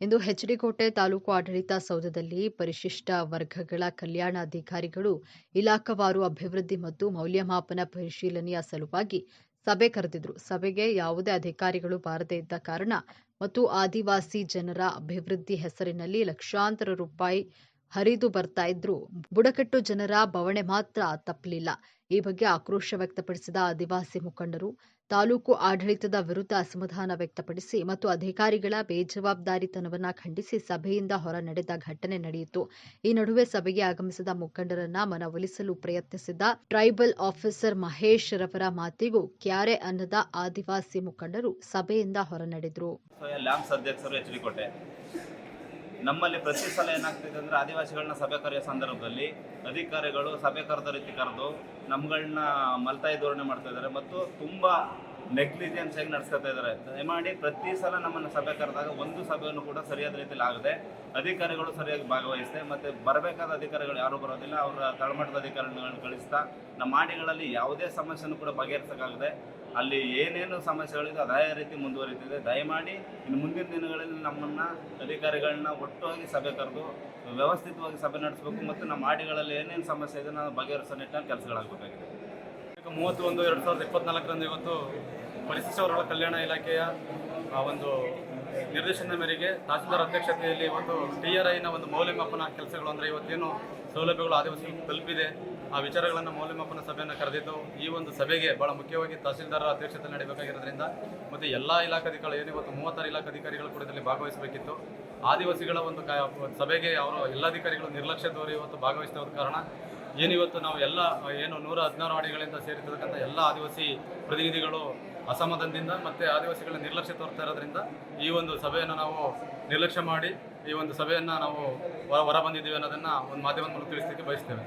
ಇಂದು ಹೆಚ್ಡಿಕೋಟೆ ತಾಲೂಕು ಆಡಳಿತ ಸೌಧದಲ್ಲಿ ಪರಿಶಿಷ್ಟ ವರ್ಗಗಳ ಕಲ್ಯಾಣಾಧಿಕಾರಿಗಳು, ಇಲಾಖಾವಾರು ಅಭಿವೃದ್ಧಿ ಮತ್ತು ಮೌಲ್ಯಮಾಪನ ಪರಿಶೀಲನೆಯ ಸಲುವಾಗಿ ಸಭೆ ಕರೆದಿದ್ರು. ಸಭೆಗೆ ಯಾವುದೇ ಅಧಿಕಾರಿಗಳು ಬಾರದೇ ಇದ್ದ ಕಾರಣ ಮತ್ತು ಆದಿವಾಸಿ ಜನರ ಅಭಿವೃದ್ಧಿ ಹೆಸರಿನಲ್ಲಿ ಲಕ್ಷಾಂತರ ರೂಪಾಯಿ ಹರಿದು ಬರ್ತಾ ಇದ್ರು. ಬುಡಕಟ್ಟು ಜನರ ಬವಣೆ ಮಾತ್ರ ತಪ್ಪಲಿಲ್ಲ. ಈ ಬಗ್ಗೆ ಆಕ್ರೋಶ ವ್ಯಕ್ತಪಡಿಸಿದ ಆದಿವಾಸಿ ಮುಖಂಡರು ತಾಲೂಕು ಆಡಳಿತದ ವಿರುದ್ಧ ಅಸಮಾಧಾನ ವ್ಯಕ್ತಪಡಿಸಿ ಮತ್ತು ಅಧಿಕಾರಿಗಳ ಬೇಜವಾಬ್ದಾರಿತನವನ್ನ ಖಂಡಿಸಿ ಸಭೆಯಿಂದ ಹೊರ ನಡೆದ ಘಟನೆ ನಡೆಯಿತು. ಈ ನಡುವೆ ಸಭೆಗೆ ಆಗಮಿಸಿದ ಮುಖಂಡರನ್ನ ಮನವೊಲಿಸಲು ಪ್ರಯತ್ನಿಸಿದ ಟ್ರೈಬಲ್ ಆಫೀಸರ್ ಮಹೇಶ್ ರವರ ಮಾತಿಗೂ ಕ್ಯಾರೆ ಅನ್ನದ ಆದಿವಾಸಿ ಮುಖಂಡರು ಸಭೆಯಿಂದ ಹೊರ ನಡೆದ್ರು. ನಮ್ಮಲ್ಲಿ ಪ್ರತಿ ಸಲ ಏನಾಗ್ತಿದೆ ಅಂದರೆ ಆದಿವಾಸಿಗಳನ್ನ ಸಭೆ ಕರೆಯೋ ಸಂದರ್ಭದಲ್ಲಿ ಅಧಿಕಾರಿಗಳು ಸಭೆ ಕರೆದ ರೀತಿ ಕರೆದು ನಮ್ಗಳನ್ನ ಮಲ್ತಾಯಿ ಧೋರಣೆ ಮಾಡ್ತಾ ಇದ್ದಾರೆ. ಮತ್ತು ತುಂಬ ನೆಗ್ಲಿಜೆನ್ಸ್ ಆಗಿ ನಡೆಸ್ಕೊತಾ ಇದ್ದಾರೆ ದಯಮಾಡಿ ಪ್ರತಿ ಸಲ ನಮ್ಮನ್ನು ಸಭೆ ಕರೆದಾಗ ಒಂದು ಸಭೆಯನ್ನು ಕೂಡ ಸರಿಯಾದ ರೀತಿಯಲ್ಲಿ ಆಗದೆ ಅಧಿಕಾರಿಗಳು ಸರಿಯಾಗಿ ಭಾಗವಹಿಸಿದೆ ಮತ್ತು ಬರಬೇಕಾದ ಅಧಿಕಾರಿಗಳು ಯಾರೂ ಬರೋದಿಲ್ಲ, ಅವರ ತಳಮಟ್ಟದ ಅಧಿಕಾರಿಗಳನ್ನು ಕಳಿಸ್ತಾ ನಮ್ಮ ಮಾಡಿಗಳಲ್ಲಿ ಯಾವುದೇ ಸಮಸ್ಯೆನೂ ಕೂಡ ಬಗೆಹರಿಸೋಕ್ಕಾಗದೆ ಅಲ್ಲಿ ಏನೇನು ಸಮಸ್ಯೆಗಳಿದೆ ಅದೇ ರೀತಿ ಮುಂದುವರಿತಿದೆ. ದಯಮಾಡಿ ಇನ್ನು ಮುಂದಿನ ದಿನಗಳಲ್ಲಿ ನಮ್ಮನ್ನು ಅಧಿಕಾರಿಗಳನ್ನ ಒಟ್ಟಾಗಿ ಸಭೆ ಕರೆದು ವ್ಯವಸ್ಥಿತವಾಗಿ ಸಭೆ ನಡೆಸಬೇಕು ಮತ್ತು ನಮ್ಮ ಮಾಡಿಗಳಲ್ಲಿ ಏನೇನು ಸಮಸ್ಯೆ ಇದೆ ನಾವು ಬಗೆಹರಿಸೋ ನಿಟ್ಟಿನಲ್ಲಿ ಕೆಲಸಗಳಾಗಬೇಕಾಗಿದೆ. ಮೂವತ್ತು ಒಂದು ಎರಡು ಸಾವಿರದ ಇಪ್ಪತ್ನಾಲ್ಕರಂದು ಇವತ್ತು ಪರಿಶಿಷ್ಟ ವರ್ಗಗಳ ಕಲ್ಯಾಣ ಇಲಾಖೆಯ ಆ, ಒಂದು ನಿರ್ದೇಶನದ ಮೇರೆಗೆ ತಹಸೀಲ್ದಾರ್ ಅಧ್ಯಕ್ಷತೆಯಲ್ಲಿ ಇವತ್ತು ಟಿ ಆರ್ ಐನ ಒಂದು ಮೌಲ್ಯಮಾಪನ ಕೆಲಸಗಳು ಅಂದರೆ ಇವತ್ತೇನು ಸೌಲಭ್ಯಗಳು ಆದಿವಾಸಿಗಳಿಗೆ ತಲುಪಿದೆ ಆ ವಿಚಾರಗಳನ್ನು ಮೌಲ್ಯಮಾಪನ ಸಭೆಯನ್ನು ಕರೆದಿದ್ದು ಈ ಒಂದು ಸಭೆಗೆ ಭಾಳ ಮುಖ್ಯವಾಗಿ ತಹಸೀಲ್ದಾರ್ ಅಧ್ಯಕ್ಷತೆ ನಡೀಬೇಕಾಗಿರೋದ್ರಿಂದ ಮತ್ತು ಎಲ್ಲ ಇಲಾಖಾಧಿಕಾರಿಗಳು ಏನು ಇವತ್ತು ಮೂವತ್ತಾರು ಇಲಾಖಾಧಿಕಾರಿಗಳು ಕೂಡ ಇದರಲ್ಲಿ ಭಾಗವಹಿಸಬೇಕಿತ್ತು. ಆದಿವಾಸಿಗಳ ಒಂದು ಸಭೆಗೆ ಅವರು ಎಲ್ಲ ಅಧಿಕಾರಿಗಳು ನಿರ್ಲಕ್ಷ್ಯ ತೋರಿ ಇವತ್ತು ಭಾಗವಹಿಸಿದ ಕಾರಣ ಏನು ಇವತ್ತು ನಾವು ಎಲ್ಲ, ಏನು ನೂರ ಹದಿನಾರು ಹಾಡಿಗಳಿಂದ ಸೇರಿರ್ತಕ್ಕಂಥ ಎಲ್ಲ ಆದಿವಾಸಿ ಪ್ರತಿನಿಧಿಗಳು ಅಸಮಾಧಾನದಿಂದ ಮತ್ತು ಆದಿವಾಸಿಗಳ ನಿರ್ಲಕ್ಷ್ಯ ತೋರ್ತಾ ಇರೋದ್ರಿಂದ ಈ ಒಂದು ಸಭೆಯನ್ನು ನಾವು ನಿರ್ಲಕ್ಷ್ಯ ಮಾಡಿ, ಈ ಒಂದು ಸಭೆಯನ್ನು ನಾವು ಹೊರ ಬಂದಿದ್ದೀವಿ ಅನ್ನೋದನ್ನು ಒಂದು ಮಾಧ್ಯಮದ ಮೂಲಕ ತಿಳಿಸಲಿಕ್ಕೆ ಬಯಸ್ತೇವೆ.